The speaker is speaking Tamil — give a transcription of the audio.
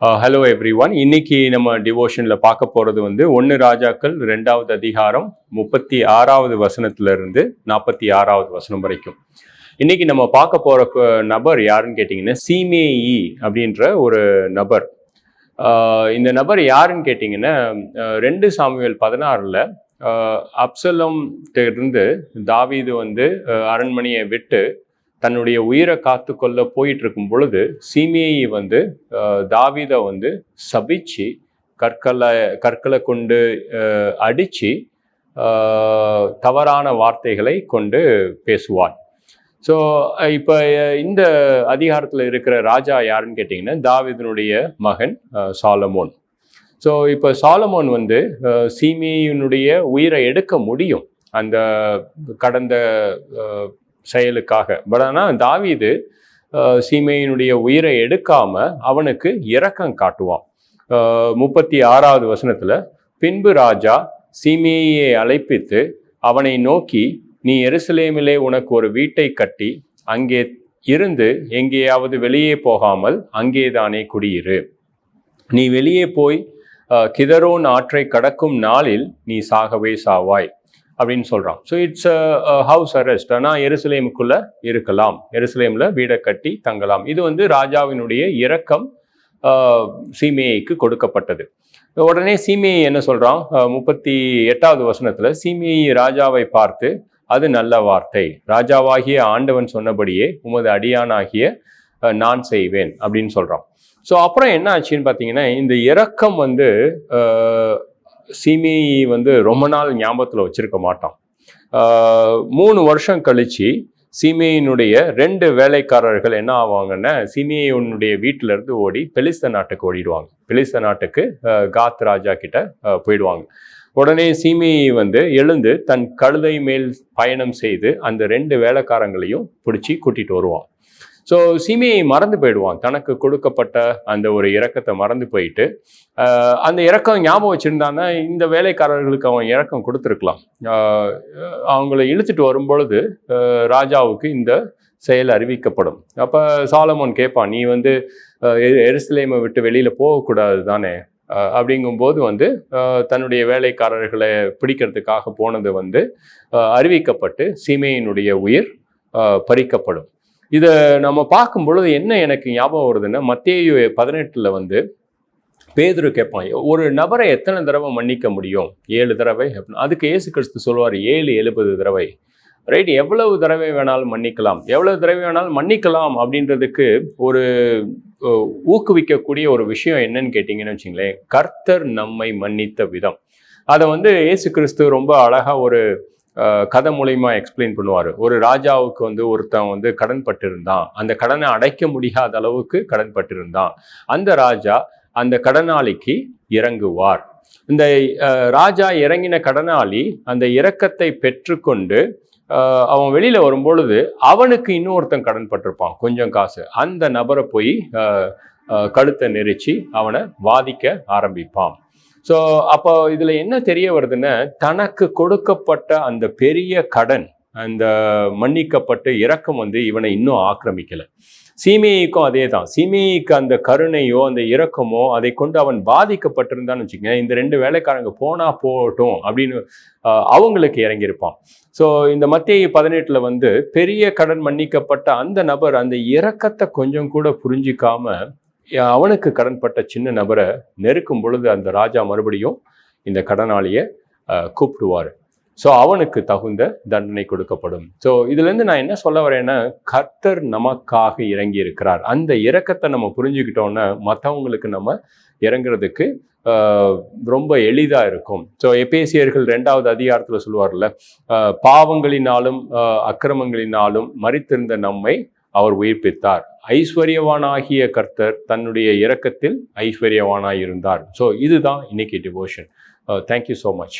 ஹலோ எவ்ரி ஒன் இன்னைக்கு நம்ம டிவோஷனில் பார்க்க போகிறது வந்து ஒன்று ராஜாக்கள் ரெண்டாவது அதிகாரம் முப்பத்தி ஆறாவது வசனத்திலிருந்து நாற்பத்தி ஆறாவது வசனம் வரைக்கும். இன்னைக்கு நம்ம பார்க்க போகிற நபர் யாருன்னு கேட்டிங்கன்னா சிமேஇ அப்படின்ற ஒரு நபர். Uh, இந்த நபர் யாருன்னு கேட்டிங்கன்னா uh, ரெண்டு சாமியல் பதினாறில் uh, அப்சலம் இருந்து தாவீது வந்து அரண்மனையை விட்டு தன்னுடைய உயிரை காத்து கொள்ள போயிட்டு இருக்கும் பொழுது சீமையை வந்து தாவிதை வந்து சபிச்சு கற்களை கற்களை கொண்டு அடித்து தவறான வார்த்தைகளை கொண்டு பேசுவாள். ஸோ இப்போ இந்த அதிகாரத்தில் இருக்கிற ராஜா யாருன்னு கேட்டிங்கன்னா தாவிதனுடைய மகன் சாலமோன். ஸோ இப்போ சாலமோன் வந்து சீமியினுடைய உயிரை எடுக்க முடியும். அந்த கடந்த செயலுக்காக. பட் ஆனால் தாவீது சீமையினுடைய உயிரை எடுக்காம அவனுக்கு இரக்கம் காட்டுவான். முப்பத்தி ஆறாவது வசனத்துல பின்பு ராஜா சீமையை அழைப்பித்து அவனை நோக்கி நீ எருசலேமிலே உனக்கு ஒரு வீட்டை கட்டி அங்கே இருந்து எங்கேயாவது வெளியே போகாமல் அங்கேதானே குடியிரு. நீ வெளியே போய் கிதரோன் ஆற்றை கடக்கும் நாளில் நீ சாகவே சாவாய். அப்படின்னு சொல்கிறான் ஸோ இட்ஸ் ஹவுஸ் அரெஸ்ட் ஆனால் எருசலேமுக்குள்ளே இருக்கலாம். எருசலேமில் வீடை கட்டி தங்கலாம். இது வந்து ராஜாவினுடைய இரக்கம் சீமேய்க்கு கொடுக்கப்பட்டது. உடனே சீமையை என்ன சொல்கிறான் முப்பத்தி எட்டாவது வசனத்தில் சீமையை ராஜாவை பார்த்து அது நல்ல வார்த்தை. ராஜாவாகிய ஆண்டவன் சொன்னபடியே உமது அடியானாகிய நான் செய்வேன். அப்படின்னு சொல்கிறான் ஸோ அப்புறம் என்ன ஆச்சுன்னு பார்த்தீங்கன்னா இந்த இரக்கம் வந்து சீமேயி வந்து ரொம்ப நாள் ஞாபகத்தில் வச்சுருக்க மாட்டான். மூணு வருஷம் கழிச்சு சீமையினுடைய ரெண்டு வேலைக்காரர்கள் என்ன ஆவாங்கன்னா சீமேயனுடைய வீட்டிலேருந்து ஓடி பெலிஸ்த நாட்டுக்கு ஓடிடுவாங்க. பெலிஸ்த நாட்டுக்கு காத் ராஜா கிட்ட போயிடுவாங்க. உடனே சீமையை வந்து எழுந்து தன் கழுதை மேல் பயணம் செய்து அந்த ரெண்டு வேலைக்காரங்களையும் பிடிச்சி கூட்டிகிட்டு வருவான். ஸோ சீமையை மறந்து போயிடுவான். தனக்கு கொடுக்கப்பட்ட அந்த ஒரு இறக்கத்தை மறந்து போயிட்டு அந்த இறக்கம் ஞாபகம் வச்சுருந்தான்னா இந்த வேலைக்காரர்களுக்கு அவன் இறக்கம் கொடுத்துருக்கலாம். அவங்கள இழுத்துட்டு வரும்பொழுது ராஜாவுக்கு இந்த செயல் அறிவிக்கப்படும். அப்போ சாலமோன் கேட்பான் நீ வந்து எருசலேமை விட்டு வெளியில் போகக்கூடாது தானே? அப்படிங்கும்போது வந்து தன்னுடைய வேலைக்காரர்களை பிடிக்கிறதுக்காக போனது வந்து அறிவிக்கப்பட்டு சீமையினுடைய உயிர் பறிக்கப்படும். இதை நம்ம பார்க்கும் பொழுது என்ன எனக்கு ஞாபகம் வருதுன்னா மத்திய பதினெட்டில் வந்து பேதுரு கேட்பான் ஒரு நபரை எத்தனை தடவை மன்னிக்க முடியும்? ஏழு தடவை அதுக்கு ஏசு கிறிஸ்து சொல்லுவார் ஏழு எழுபது தடவை. ரைட் எவ்வளவு தடவை வேணாலும் மன்னிக்கலாம். எவ்வளவு தடவை வேணாலும் மன்னிக்கலாம் அப்படின்றதுக்கு ஒரு ஊக்குவிக்கக்கூடிய ஒரு விஷயம் என்னன்னு கேட்டிங்கன்னு வச்சுங்களேன் கர்த்தர் நம்மை மன்னித்த விதம். அதை வந்து ஏசு கிறிஸ்து ரொம்ப அழகாக ஒரு கதை மூலயமா எக்ஸ்பிளைன் பண்ணுவார். ஒரு ராஜாவுக்கு வந்து ஒருத்தன் வந்து கடன் பட்டிருந்தான். அந்த கடனை அடைக்க முடியாத அளவுக்கு கடன் பட்டிருந்தான். அந்த ராஜா அந்த கடனாளிக்கு இறங்குவார். இந்த ராஜா இறங்கின கடனாளி அந்த இரக்கத்தை பெற்றுக்கொண்டு அவன் வெளியில் வரும்பொழுது அவனுக்கு இன்னொருத்தன் கடன் பட்டிருப்பான் கொஞ்சம் காசு. அந்த நபரை போய் கழுத்தை நெரிச்சு அவனை வாதிக்க ஆரம்பிப்பான். ஸோ அப்போ இதில் என்ன தெரிய வருதுன்னா தனக்கு கொடுக்கப்பட்ட அந்த பெரிய கடன் அந்த மன்னிக்கப்பட்டு இறக்கம் வந்து இவனை இன்னும் ஆக்கிரமிக்கலை. சீமையைக்கும் அதே தான் சீமையைக்கு அந்த கருணையோ அந்த இரக்கமோ அதை கொண்டு அவன் பாதிக்கப்பட்டிருந்தான்னு வச்சுக்கோங்க இந்த ரெண்டு வேலைக்காரங்க போனால் போகட்டும் அப்படின்னு அவங்களுக்கு இறங்கியிருப்பான். ஸோ இந்த மத்திய பதினெட்டில் வந்து பெரிய கடன் மன்னிக்கப்பட்ட அந்த நபர் அந்த இரக்கத்தை கொஞ்சம் கூட புரிஞ்சிக்காம அவனுக்கு கடன்பட்ட சின்ன நபரை நெருக்கும் பொழுது அந்த ராஜா மறுபடியும் இந்த கடனாளியை கூப்பிடுவார். ஸோ அவனுக்கு தகுந்த தண்டனை கொடுக்கப்படும். ஸோ இதுலேருந்து நான் என்ன சொல்ல வரேன்னா கர்த்தர் நமக்காக இறங்கி இருக்கிறார் அந்த இறக்கத்தை நம்ம புரிஞ்சுக்கிட்டோன்னா மற்றவங்களுக்கு நம்ம இறங்குறதுக்கு ரொம்ப எளிதாக இருக்கும். ஸோ எபேசியர்கள் ரெண்டாவது அதிகாரத்தில் சொல்லுவார்ல பாவங்களினாலும் அக்கிரமங்களினாலும் மறித்திருந்த நம்மை அவர் உயிர்ப்பித்தார். ஐஸ்வர்யவானாகிய கர்த்தர் தன்னுடைய இரக்கத்தில் ஐஸ்வர்யவானாக இருந்தார் ஸோ இதுதான் இன்னைக்கு டிவோஷன் தேங்க்யூ ஸோ மச்